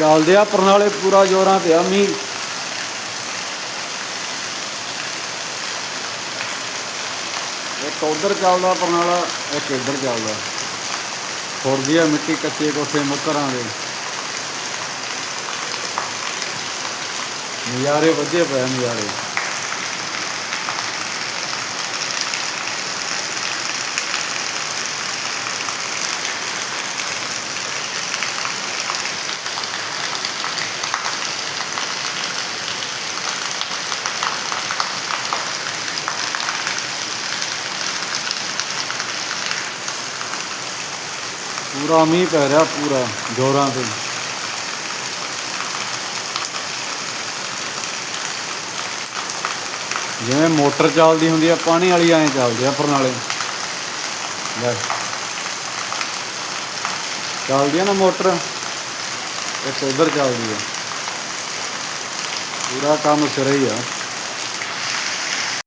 ਚੱਲਦੇ ਆ, ਪਰਨਾਲੇ ਪੂਰਾ ਜੋਰਾਂ ਤੇ ਆ, ਮੀਂਹ। ਇੱਕ ਉਧਰ ਚੱਲਦਾ ਪਰਨਾਲਾ, ਇੱਕ ਇੱਧਰ ਚੱਲਦਾ। ਖੁਰਦੀ ਆ ਮਿੱਟੀ ਕੱਚੇ ਕੋਠੇ ਮੁੱਕਰਾਂ ਦੇ। ਨਜ਼ਾਰੇ ਵੱਜੇ ਪਏ ਨਜ਼ਾਰੇ। ਪੂਰਾ ਮੀਂਹ ਪੈ ਰਿਹਾ, ਪੂਰਾ ਜੋਰਾਂ ਤੇ। ਜਿਵੇਂ ਮੋਟਰ ਚੱਲਦੀ ਹੁੰਦੀ ਆ, ਪਾਣੀ ਵਾਲੀ ਐਂ ਚੱਲਦੀ ਆ ਪਰਨਾਲੇ ਲੈ ਚੱਲਦੀ ਆ ਨਾ ਮੋਟਰ, ਇੱਕ ਉਧਰ ਚੱਲਦੀ ਆ। ਪੂਰਾ ਕੰਮ ਸਿਰੇ ਹੀ ਆ।